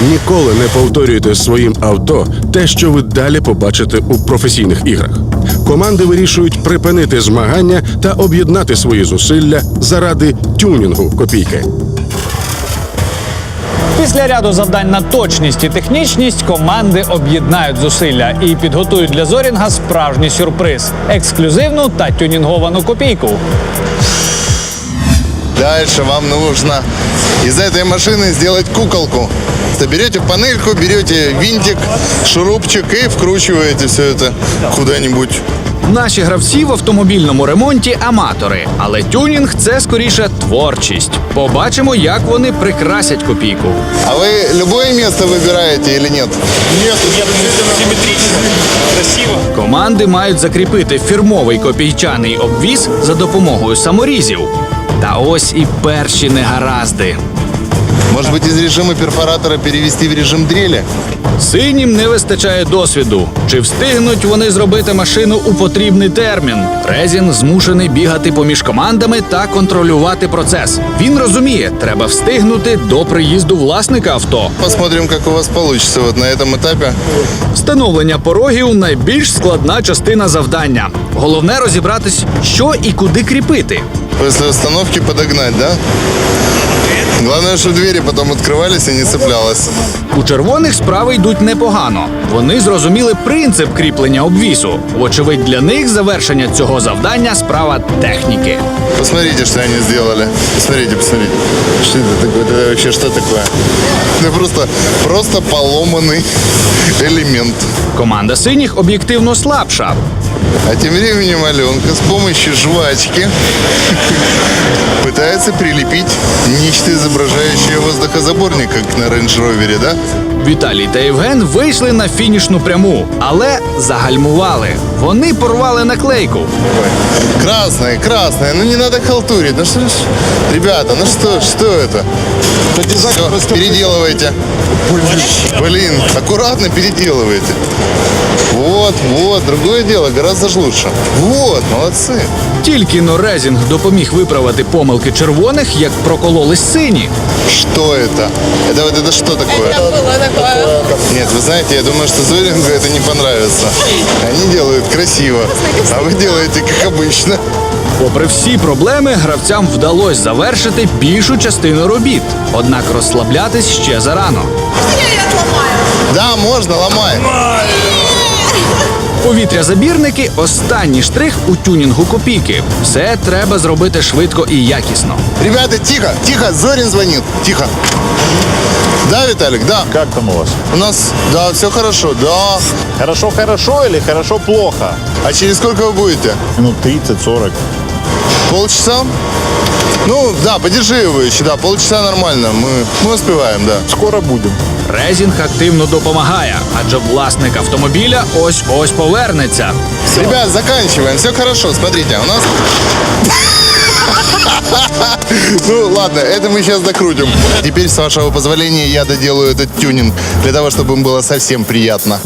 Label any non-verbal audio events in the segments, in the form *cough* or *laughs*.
Ніколи не повторюйте своїм авто те, що ви далі побачите у професійних іграх. Команди вирішують припинити змагання та об'єднати свої зусилля заради тюнінгу копійки. Після ряду завдань на точність і технічність команди об'єднають зусилля і підготують для Зорінга справжній сюрприз ексклюзивну та тюнінговану копійку. Дальше вам нужно из этой машины сделать куколку. Берете панельку, берете винтик, шурупчик и вкручиваете все это куда-нибудь. Наші гравці в автомобільному ремонті аматори, але тюнінг це скоріше творчість. Побачимо, як вони прикрасять копійку. А вы любое место выбираете или нет? Команди мають закріпити фірмовий копійчаний обвіз за допомогою саморізів. Та ось і перші негаразди. Может быть, из режима перфоратора перевести в режим дрели? Синім не вистачає досвіду. Чи встигнуть вони зробити машину у потрібний термін? Резін змушений бігати поміж командами та контролювати процес. Він розуміє, треба встигнути до приїзду власника авто. Посмотрим, как у вас получится вот на этом этапе. Встановлення порогів найбільш складна частина завдання. Головне розібратись, що і куди кріпити. После установки подогнать, да? Главное, чтобы двери потом открывались и не цеплялось. У червоних справи йдуть непогано. Вони зрозуміли принцип кріплення обвісу. Вочевидь, для них завершення цього завдання справа техніки. Посмотрите, что они сделали. Посмотрите, посмотрите. Что это такое? Это вообще что такое? Это просто, просто поломанный элемент. Команда синіх об'єктивно слабша. А тем временем Аленка с помощью жвачки *laughs* пытается прилепить нечто изображающее воздухозаборник, как на Рейндж Ровере, да? Віталій та Євген вийшли на фінішну пряму, але загальмували. Вони порвали наклейку. Ой, Красное, красное, ну не надо халтурить. Ну что ж, ребята, ну что, что это? Всё, переделывайте. Блин, аккуратно переделывайте. Вот, вот, другое дело, гораздо ж лучше. Вот, молодцы. Тільки но Резінг допоміг виправити помилки червоних, як прокололись сині. Что это? Это вот это что такое? Это было такое. Нет, вы знаете, я думаю, что Зорингу это не понравится. Они делают красиво, а вы делаете как обычно. Попри всі проблеми, гравцям вдалося завершити більшу частину робіт. Однак розслаблятись ще зарано. Я ее отломаю. Да, можно, ломай. Повітря-забірники останній штрих у тюнінгу копійки. Все треба зробити швидко і якісно. Ребята, тихо, тихо, зорін дзвонив. Тихо. Да, Виталик, да. Как там у вас? У нас, да, все хорошо, да. Хорошо-хорошо или хорошо-плохо? А через сколько вы будете? Минут 30-40. Полчаса? Ну, да, подержи его еще, да, полчаса нормально. Мы, мы успеваем, да. Скоро будем. Резінг активно допомагає, адже власник автомобіля ось ось повернеться. Ребят, заканчиваем. Все хорошо, смотрите, у нас... *laughs* Ну ладно, это мы сейчас докрутим. Теперь, с вашего позволения, я доделаю этот тюнинг, для того, чтобы им было совсем приятно.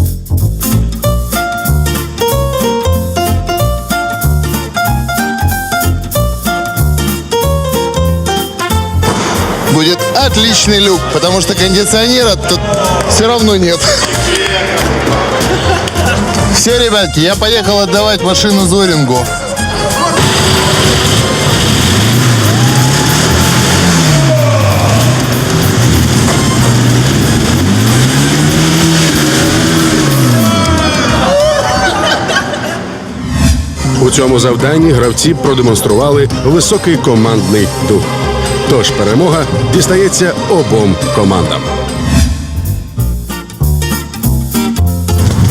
Отличный люк, потому что кондиционера тут все равно нет. Все, ребятки, я поехал отдавать машину Зорингу. У цьому завданні гравці продемонстрували високий командний дух. Тож перемога дістається обом командам.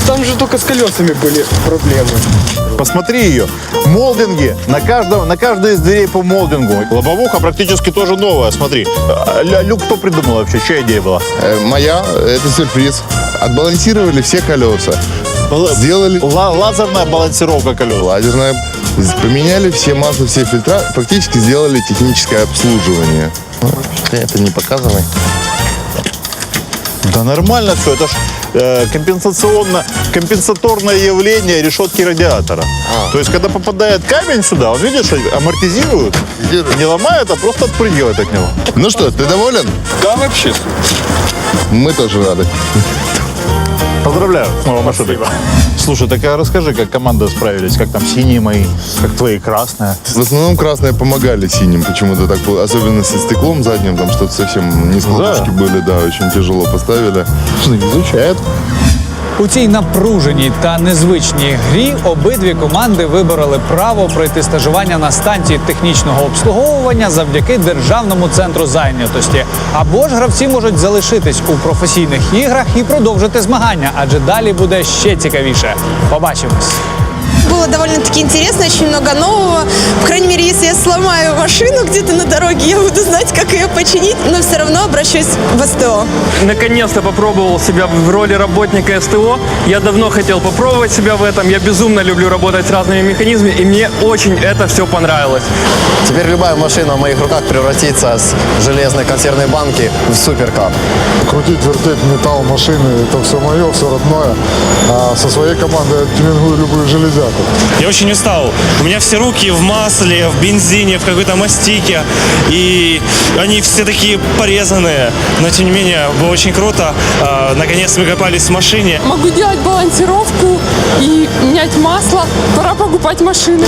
Там же только с колесами были проблемы. Посмотри ее. Молдинги. На, каждом, на каждой из дверей по молдингу. Лобовуха практически тоже новая. Смотри. А, ля- Люк кто придумал вообще? Чья идея была? Э, моя, это сюрприз. Отбалансировали все колеса. Сделали Ла- лазерная балансировка колес. лазерное, поменяли все масла, все фильтра, фактически сделали техническое обслуживание. Ты это не показывай. Да нормально все. Это ж э, компенсационно, компенсаторное явление решетки радиатора. А. То есть, когда попадает камень сюда, он, видишь, амортизирует. Не ломает, а просто отпрыгивает от него. Ну что, ты доволен? Да, вообще. супер. Мы тоже рады. Поздравляю с новой машиной. Слушай, так а расскажи, как команда справились, как там синие мои, как твои красные. В основном красные помогали синим почему-то так, было. особенно со стеклом задним, там что-то совсем не складочки были, да, очень тяжело поставили. Изучает. У цій напруженій та незвичній грі обидві команди вибороли право пройти стажування на станції технічного обслуговування завдяки державному центру зайнятості. Або ж гравці можуть залишитись у професійних іграх і продовжити змагання, адже далі буде ще цікавіше. Побачимось. Было довольно-таки интересно, очень много нового. По крайней мере, если я сломаю машину где-то на дороге, я буду знать, как ее починить, но все равно обращусь в СТО. Наконец-то попробовал себя в роли работника СТО. Я давно хотел попробовать себя в этом. Я безумно люблю работать с разными механизмами, и мне очень это все понравилось. Теперь любая машина в моих руках превратится с железной консервной банки в суперкап. крутить, вертеть металл машины, это все мое, все родное. А со своей командой я тюнингую любую железяку. Я очень устал. У меня все руки в масле, в бензине, в какой-то мастике. И они все такие порезанные. Но тем не менее, было очень круто. А, Наконец мы копались в машине. Могу делать балансировку и менять масло. Пора покупать машину.